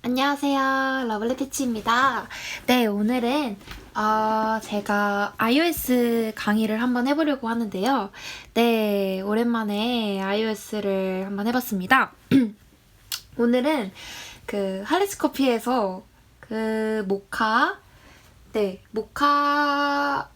안녕하세요. 러블리 피치입니다. 네, 오늘은 어, 제가 iOS 강의를 한번 해보려고 하는데요. 네, 오랜만에 iOS를 한번 해봤습니다. 오늘은 그 할리스 커피에서 그 모카, 네, 모카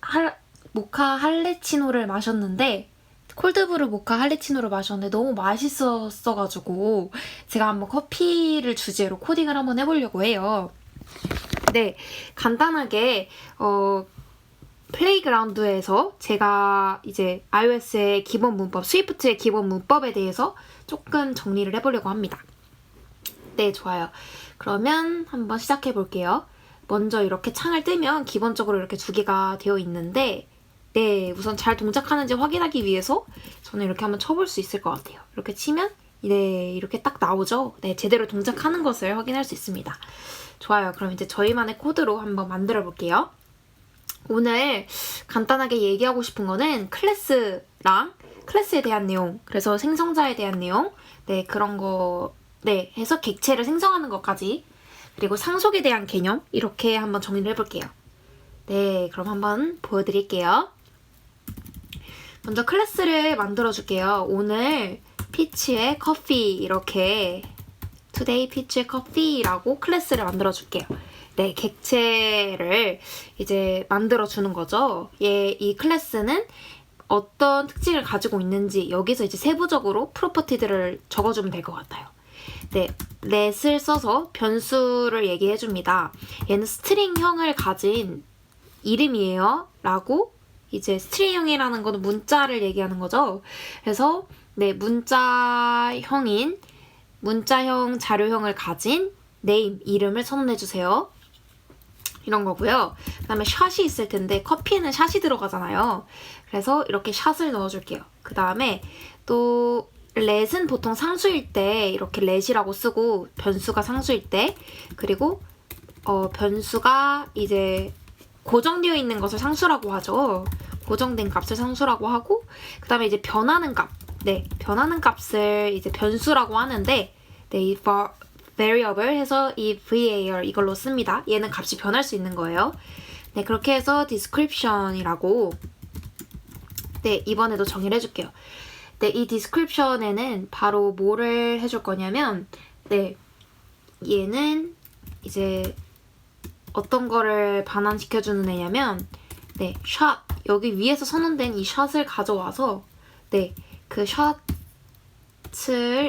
할 모카 할레치노를 마셨는데 콜드브루 모카 할레치노를 마셨는데 너무 맛있었어가지고 제가 한번 커피를 주제로 코딩을 한번 해보려고 해요. 네, 간단하게 어, 플레이그라운드에서 제가 이제 iOS의 기본 문법, 스위프트의 기본 문법에 대해서 조금 정리를 해보려고 합니다. 네, 좋아요. 그러면 한번 시작해 볼게요. 먼저 이렇게 창을 뜨면 기본적으로 이렇게 두 개가 되어 있는데 네, 우선 잘 동작하는지 확인하기 위해서 저는 이렇게 한번 쳐볼 수 있을 것 같아요. 이렇게 치면 네, 이렇게 딱 나오죠? 네, 제대로 동작하는 것을 확인할 수 있습니다. 좋아요. 그럼 이제 저희만의 코드로 한번 만들어 볼게요. 오늘 간단하게 얘기하고 싶은 거는 클래스랑 클래스에 대한 내용, 그래서 생성자에 대한 내용, 네, 그런 거, 네, 해서 객체를 생성하는 것까지, 그리고 상속에 대한 개념, 이렇게 한번 정리를 해볼게요. 네, 그럼 한번 보여드릴게요. 먼저 클래스를 만들어 줄게요. 오늘 피치의 커피 이렇게 today 피치의 커피라고 클래스를 만들어 줄게요. 네, 객체를 이제 만들어 주는 거죠. 얘, 이 클래스는 어떤 특징을 가지고 있는지 여기서 이제 세부적으로 프로퍼티들을 적어주면 될 것 같아요. 네, let을 써서 변수를 얘기해 줍니다. 얘는 스트링형을 가진 이름이에요. 라고 이제 스트링형이라는 거는 문자를 얘기하는 거죠. 그래서 네, 문자형인 문자형 자료형을 가진 name 이름을 선언해 주세요. 이런 거고요. 그 다음에 샷이 있을 텐데 커피에는 샷이 들어가잖아요. 그래서 이렇게 샷을 넣어 줄게요. 그 다음에 또 let은 보통 상수일 때 이렇게 let이라고 쓰고 변수가 상수일 때 그리고 어, 변수가 이제 고정되어 있는 것을 상수라고 하죠. 고정된 값을 상수라고 하고 그 다음에 이제 변하는 값. 네, 변하는 값을 이제 변수라고 하는데 네, variable 해서 이 var 이걸로 씁니다. 얘는 값이 변할 수 있는 거예요. 네, 그렇게 해서 description이라고 네, 이번에도 정의를 해줄게요. 네, 이 description에는 바로 뭐를 해줄 거냐면 네, 얘는 이제 어떤 거를 반환시켜주는 애냐면 네, 샷 여기 위에서 선언된 이 샷을 가져와서 네, 그 샷을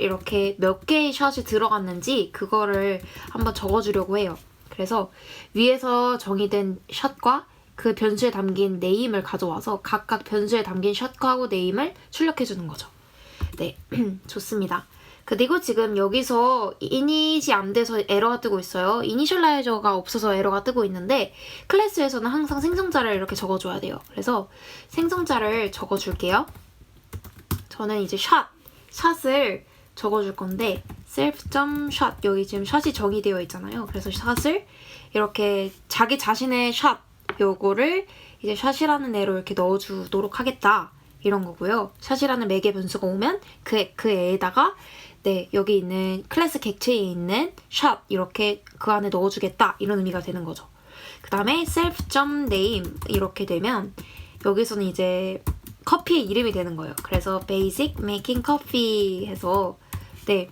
이렇게 몇 개의 샷이 들어갔는지 그거를 한번 적어주려고 해요. 그래서 위에서 정의된 샷과 그 변수에 담긴 네임을 가져와서 각각 변수에 담긴 샷과 하고 네임을 출력해주는 거죠. 네, 좋습니다. 그리고 지금 여기서 이닛이 안 돼서 에러가 뜨고 있어요. 이니셜라이저가 없어서 에러가 뜨고 있는데 클래스에서는 항상 생성자를 이렇게 적어줘야 돼요. 그래서 생성자를 적어줄게요. 저는 이제 샷, 샷을 적어줄 건데 self.shot 여기 지금 샷이 정의되어 있잖아요. 그래서 샷을 이렇게 자기 자신의 샷 요거를 이제 샷이라는 애로 이렇게 넣어주도록 하겠다. 이런 거고요. 샷이라는 매개 변수가 오면 그, 그 애에다가 네, 여기 있는 클래스 객체에 있는 샷 이렇게 그 안에 넣어주겠다 이런 의미가 되는 거죠. 그 다음에 self.name 이렇게 되면 여기서는 이제 커피의 이름이 되는 거예요. 그래서 basic making coffee 해서 네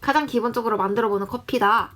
가장 기본적으로 만들어보는 커피다.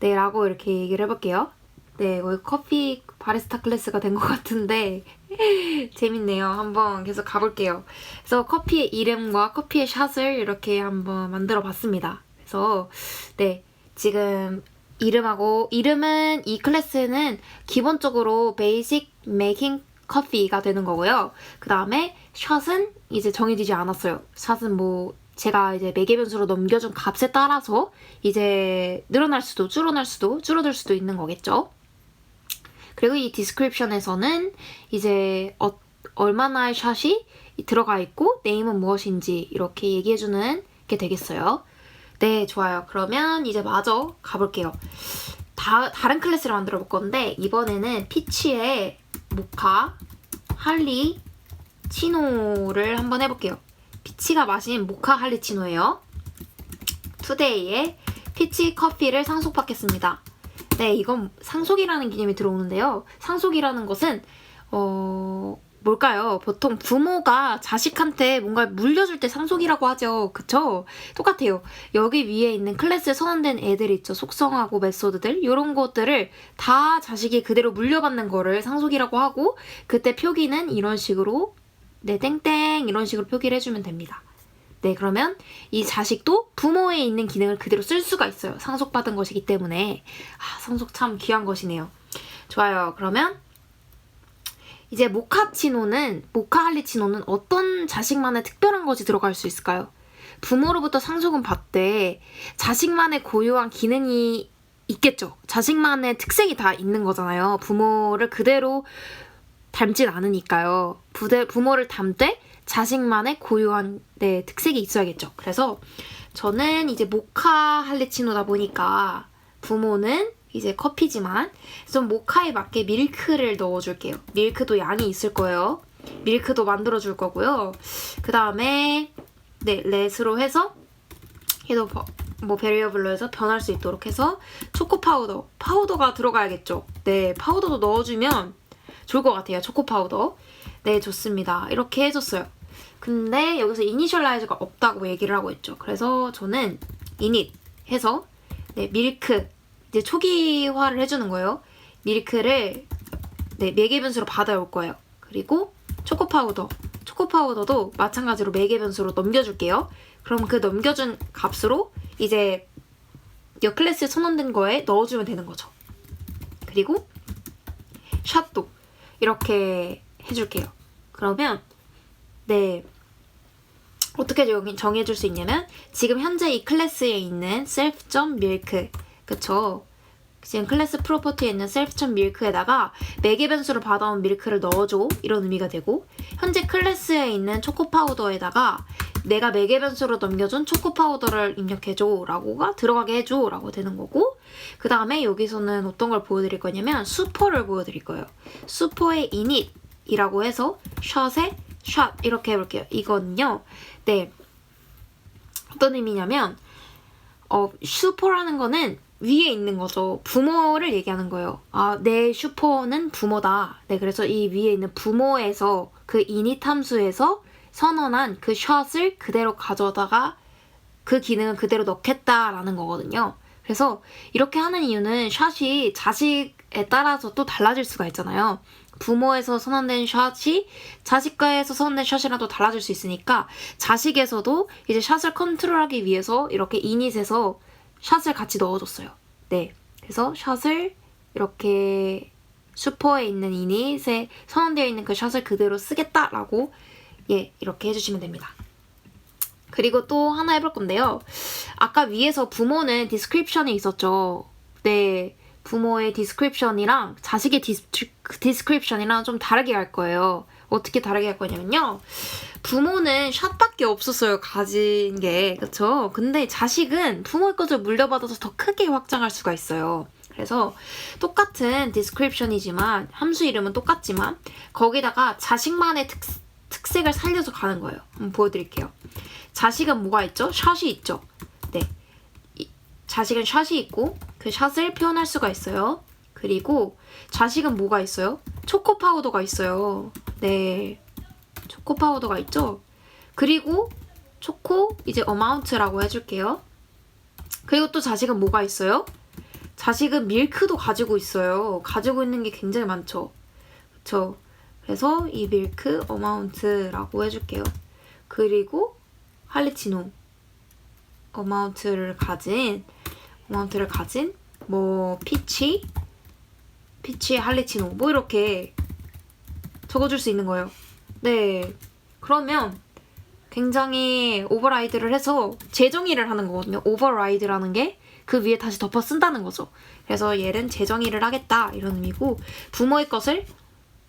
네 라고 이렇게 얘기를 해볼게요. 네, 거의 커피 바리스타 클래스가 된 것 같은데 재밌네요. 한번 계속 가볼게요. 그래서 커피의 이름과 커피의 샷을 이렇게 한번 만들어 봤습니다. 그래서 네, 지금 이름하고 이름은 이 클래스는 기본적으로 basic making coffee가 되는 거고요. 그 다음에 샷은 이제 정해지지 않았어요. 샷은 뭐 제가 이제 매개 변수로 넘겨준 값에 따라서 이제 늘어날 수도 줄어날 수도 줄어들 수도 있는 거겠죠. 그리고 이 디스크립션에서는 이제 어, 얼마나의 샷이 들어가 있고 네임은 무엇인지 이렇게 얘기해주는 게 되겠어요. 네, 좋아요. 그러면 이제 마저 가볼게요. 다, 다른 클래스를 만들어 볼 건데 이번에는 피치의 모카, 할리, 치노를 한번 해볼게요. 피치가 마신 모카 할리치노예요. 투데이의 피치 커피를 상속받겠습니다. 네, 이건 상속이라는 개념이 들어오는데요. 상속이라는 것은 어 뭘까요? 보통 부모가 자식한테 뭔가 물려줄 때 상속이라고 하죠. 그쵸? 똑같아요. 여기 위에 있는 클래스에 선언된 애들 있죠. 속성하고 메소드들. 이런 것들을 다 자식이 그대로 물려받는 거를 상속이라고 하고 그때 표기는 이런 식으로 네, 땡땡 이런 식으로 표기를 해주면 됩니다. 네, 그러면 이 자식도 부모에 있는 기능을 그대로 쓸 수가 있어요. 상속받은 것이기 때문에. 아, 상속 참 귀한 것이네요. 좋아요. 그러면 이제 모카치노는 모카할리치노는 어떤 자식만의 특별한 것이 들어갈 수 있을까요? 부모로부터 상속은 받되 자식만의 고유한 기능이 있겠죠. 자식만의 특색이 다 있는 거잖아요. 부모를 그대로 닮진 않으니까요. 부대, 부모를 닮되 자식만의 고유한 네, 특색이 있어야겠죠. 그래서 저는 이제 모카할리치노다 보니까 부모는 이제 커피지만 좀 모카에 맞게 밀크를 넣어줄게요. 밀크도 양이 있을 거예요. 밀크도 만들어줄 거고요. 그 다음에 네 렛으로 해서 얘도 버- 뭐 베리어블로 해서 변할 수 있도록 해서 초코 파우더 파우더가 들어가야겠죠. 네 파우더도 넣어주면 좋을 것 같아요. 초코 파우더. 네 좋습니다. 이렇게 해줬어요. 근데 여기서 이니셜라이저가 없다고 얘기를 하고 있죠. 그래서 저는 이닛 해서 네 밀크 이제 초기화를 해주는 거예요. 밀크를 네, 매개 변수로 받아올 거예요. 그리고 초코 파우더. 초코 파우더도 마찬가지로 매개 변수로 넘겨줄게요. 그럼 그 넘겨준 값으로 이제 여 클래스에 선언된 거에 넣어주면 되는 거죠. 그리고 샷도 이렇게 해줄게요. 그러면 네 어떻게 정- 정해줄 수 있냐면 지금 현재 이 클래스에 있는 self.milk 그쵸? 지금 클래스 프로퍼티에 있는 self.milk에다가 매개 변수로 받아온 밀크를 넣어줘 이런 의미가 되고 현재 클래스에 있는 초코 파우더에다가 내가 매개 변수로 넘겨준 초코 파우더를 입력해줘 라고가 들어가게 해줘 라고 되는 거고 그 다음에 여기서는 어떤 걸 보여드릴 거냐면 수퍼를 보여드릴 거예요 수퍼의 init이라고 해서 샷의 샷 이렇게 해볼게요 이거는요 네 어떤 의미냐면 어, 슈퍼라는 거는 위에 있는 거죠. 부모를 얘기하는 거예요. 아, 내 슈퍼는 부모다. 네, 그래서 이 위에 있는 부모에서 그 이닛 함수에서 선언한 그 샷을 그대로 가져다가 그 기능을 그대로 넣겠다라는 거거든요. 그래서 이렇게 하는 이유는 샷이 자식에 따라서 또 달라질 수가 있잖아요. 부모에서 선언된 샷이 자식과에서 선언된 샷이랑 또 달라질 수 있으니까 자식에서도 이제 샷을 컨트롤하기 위해서 이렇게 이닛에서 샷을 같이 넣어줬어요. 네. 그래서 샷을 이렇게 슈퍼에 있는 이닛에 선언되어 있는 그 샷을 그대로 쓰겠다라고 예, 이렇게 해주시면 됩니다. 그리고 또 하나 해볼 건데요. 아까 위에서 부모는 디스크립션이 있었죠. 네. 부모의 디스크립션이랑 자식의 디스크립션이랑 좀 다르게 할 거예요. 어떻게 다르게 할 거냐면요. 부모는 샷밖에 없었어요. 가진 게. 그쵸? 근데 자식은 부모의 것을 물려받아서 더 크게 확장할 수가 있어요. 그래서 똑같은 디스크립션이지만 함수 이름은 똑같지만 거기다가 자식만의 특, 특색을 살려서 가는 거예요. 한번 보여드릴게요. 자식은 뭐가 있죠? 샷이 있죠. 네. 이- 자식은 샷이 있고 그 샷을 표현할 수가 있어요. 그리고 자식은 뭐가 있어요? 초코 파우더가 있어요. 네. 초코 파우더가 있죠? 그리고 초코 이제 어마운트라고 해줄게요. 그리고 또 자식은 뭐가 있어요? 자식은 밀크도 가지고 있어요. 가지고 있는 게 굉장히 많죠. 그쵸? 그래서 이 밀크 어마운트라고 해줄게요. 그리고 할리치노 어마운트를 가진 어마운트를 가진 뭐 피치 피치 할리치노 뭐 이렇게 적어줄 수 있는 거예요. 네. 그러면 굉장히 오버라이드를 해서 재정의를 하는 거거든요. 오버라이드라는 게 그 위에 다시 덮어 쓴다는 거죠. 그래서 얘는 재정의를 하겠다 이런 의미고 부모의 것을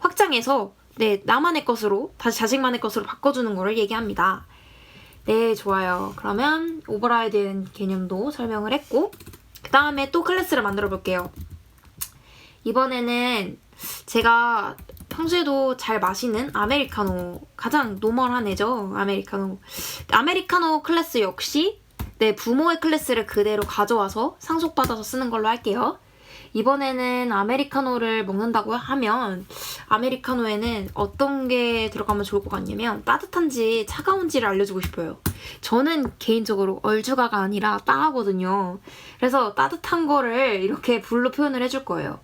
확장해서 네 나만의 것으로 다시 자식만의 것으로 바꿔주는 거를 얘기합니다. 네 좋아요. 그러면 오버라이드 개념도 설명을 했고 그 다음에 또 클래스를 만들어 볼게요. 이번에는 제가 평소에도 잘 마시는 아메리카노 가장 노멀한 애죠 아메리카노 아메리카노 클래스 역시 네, 부모의 클래스를 그대로 가져와서 상속받아서 쓰는 걸로 할게요. 이번에는 아메리카노를 먹는다고 하면 아메리카노에는 어떤 게 들어가면 좋을 것 같냐면 따뜻한지 차가운지를 알려주고 싶어요. 저는 개인적으로 얼주가가 아니라 따하거든요. 그래서 따뜻한 거를 이렇게 불로 표현을 해줄 거예요.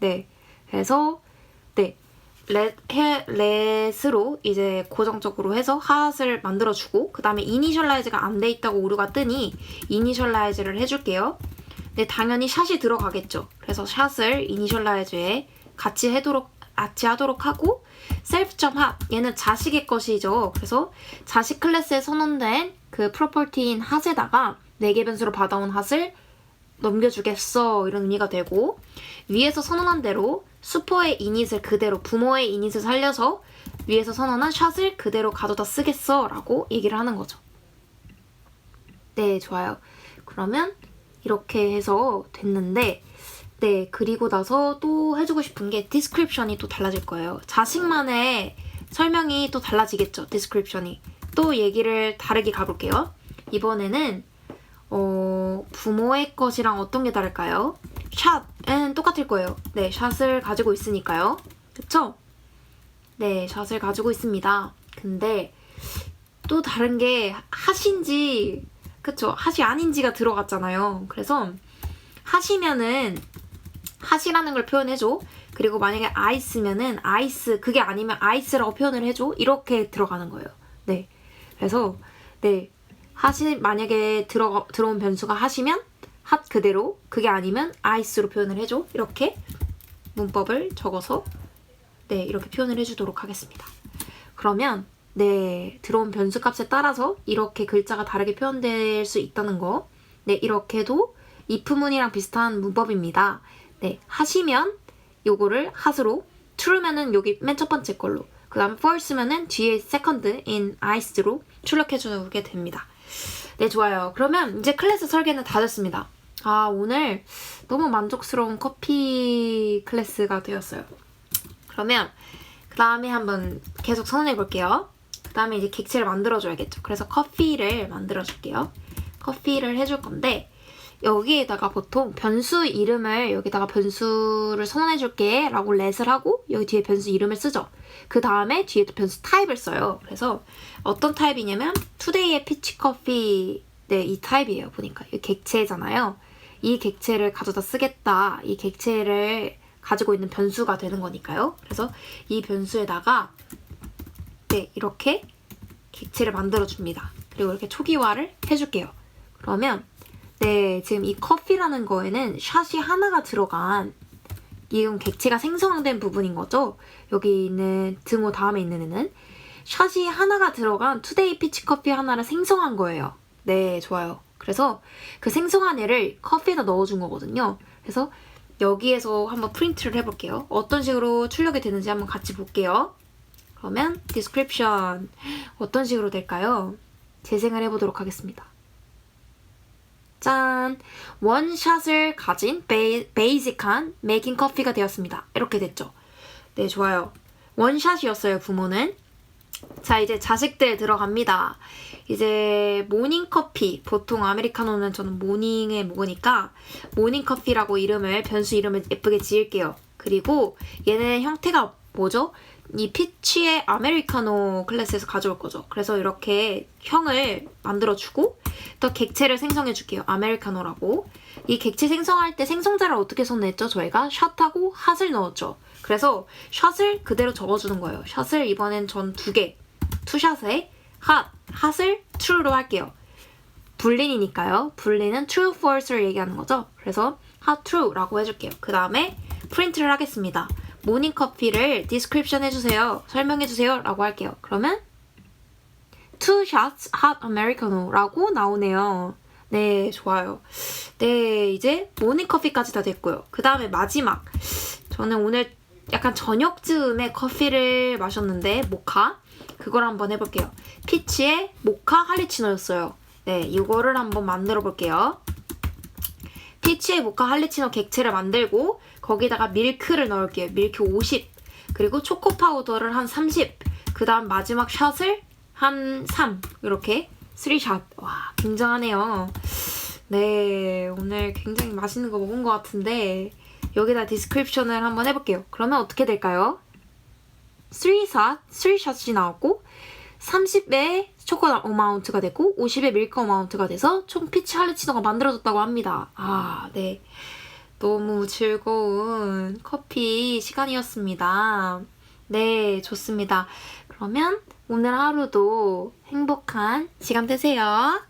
네. 그래서 네. 렛으로 이제 고정적으로 해서 핫을 만들어주고 그 다음에 이니셜라이즈가 안 돼 있다고 오류가 뜨니 이니셜라이즈를 해줄게요. 네, 당연히 샷이 들어가겠죠. 그래서 샷을 이니셜라이즈에 같이 해도록 같이 하도록 하고 self.hat 얘는 자식의 것이죠. 그래서 자식 클래스에 선언된 그 프로퍼티인 핫에다가 4개 변수로 받아온 핫을 넘겨주겠어 이런 의미가 되고 위에서 선언한 대로 슈퍼의 이닛을 그대로 부모의 이닛을 살려서 위에서 선언한 샷을 그대로 가져다 쓰겠어 라고 얘기를 하는 거죠. 네, 좋아요. 그러면 이렇게 해서 됐는데 네, 그리고 나서 또 해주고 싶은 게 디스크립션이 또 달라질 거예요. 자식만의 설명이 또 달라지겠죠, 디스크립션이. 또 얘기를 다르게 가볼게요. 이번에는 어, 부모의 것이랑 어떤 게 다를까요? 샷은 똑같을 거예요. 네, 샷을 가지고 있으니까요. 그쵸? 네, 샷을 가지고 있습니다. 근데 또 다른 게 핫인지, 그쵸? 핫이 아닌지가 들어갔잖아요. 그래서 핫이면은 핫이라는 걸 표현해줘. 그리고 만약에 아이스면은 아이스, 그게 아니면 아이스라고 표현을 해줘. 이렇게 들어가는 거예요. 네. 그래서, 네. 핫이 만약에 들어, 들어온 변수가 핫이면 핫 그대로 그게 아니면 아이스로 표현을 해줘 이렇게 문법을 적어서 네 이렇게 표현을 해주도록 하겠습니다 그러면 네 들어온 변수 값에 따라서 이렇게 글자가 다르게 표현될 수 있다는 거 네 이렇게도 if문이랑 비슷한 문법입니다 네 하시면 요거를 핫으로 true면은 여기 맨 첫 번째 걸로 그 다음 false면은 뒤에 second in ice로 출력해주게 됩니다 네, 좋아요. 그러면 이제 클래스 설계는 다 됐습니다. 아, 오늘 너무 만족스러운 커피 클래스가 되었어요. 그러면 그 다음에 한번 계속 선언해 볼게요. 그 다음에 이제 객체를 만들어줘야겠죠. 그래서 커피를 만들어줄게요. 커피를 해줄 건데 여기에다가 보통 변수 이름을 여기다가 변수를 선언해줄게 라고 렛을 하고 여기 뒤에 변수 이름을 쓰죠. 그 다음에 뒤에 또 변수 타입을 써요. 그래서 어떤 타입이냐면 today의 피치 커피 네, 이 타입이에요. 보니까 이 객체잖아요. 이 객체를 가져다 쓰겠다. 이 객체를 가지고 있는 변수가 되는 거니까요. 그래서 이 변수에다가 네, 이렇게 객체를 만들어 줍니다. 그리고 이렇게 초기화를 해줄게요. 그러면 네, 지금 이 커피라는 거에는 샷이 하나가 들어간 이건 객체가 생성된 부분인 거죠. 여기 있는 등호 다음에 있는 애는 샷이 하나가 들어간 투데이 피치 커피 하나를 생성한 거예요. 네, 좋아요. 그래서 그 생성한 애를 커피에다 넣어준 거거든요. 그래서 여기에서 한번 프린트를 해볼게요. 어떤 식으로 출력이 되는지 한번 같이 볼게요. 그러면 description 어떤 식으로 될까요? 재생을 해보도록 하겠습니다. 짠! 원샷을 가진 베이, 베이직한 메이킹 커피가 되었습니다. 이렇게 됐죠. 네, 좋아요. 원샷이었어요, 부모는. 자, 이제 자식들 들어갑니다. 이제 모닝 커피, 보통 아메리카노는 저는 모닝에 먹으니까 모닝 커피라고 이름을, 변수 이름을 예쁘게 지을게요. 그리고 얘는 형태가 뭐죠? 이 피치의 아메리카노 클래스에서 가져올 거죠. 그래서 이렇게 형을 만들어주고 또 객체를 생성해 줄게요. 아메리카노라고. 이 객체 생성할 때 생성자를 어떻게 선냈죠? 저희가 샷하고 핫을 넣었죠. 그래서 샷을 그대로 적어주는 거예요. 샷을 이번엔 전 두 개, 투샷에 핫, 핫을 true로 할게요. 불린이니까요. 불린은 true, false를 얘기하는 거죠. 그래서 핫 true라고 해줄게요. 그 다음에 프린트를 하겠습니다. 모닝 커피를 디스크립션 해주세요. 설명해주세요. 라고 할게요. 그러면 two shots hot americano라고 나오네요. 네, 좋아요. 네, 이제 모닝 커피까지 다 됐고요. 그 다음에 마지막. 저는 오늘 약간 저녁쯤에 커피를 마셨는데, 모카. 그걸 한번 해볼게요. 피치의 모카 할리치노였어요. 네, 이거를 한번 만들어 볼게요. 피치의 모카 할리치노 객체를 만들고 거기다가 밀크를 넣을게요. 밀크 50 그리고 초코 파우더를 한 30. 그 다음 마지막 샷을 한 3. 이렇게 3샷. 와, 굉장하네요. 네, 오늘 굉장히 맛있는 거 먹은 것 같은데 여기다 디스크립션을 한번 해볼게요. 그러면 어떻게 될까요? 3샷, 3샷이 나왔고 30의 초콜릿 어마운트가 됐고 50의 밀크 어마운트가 돼서 총 피치 할리치노가 만들어졌다고 합니다. 아, 네. 너무 즐거운 커피 시간이었습니다. 네, 좋습니다. 그러면 오늘 하루도 행복한 시간 되세요.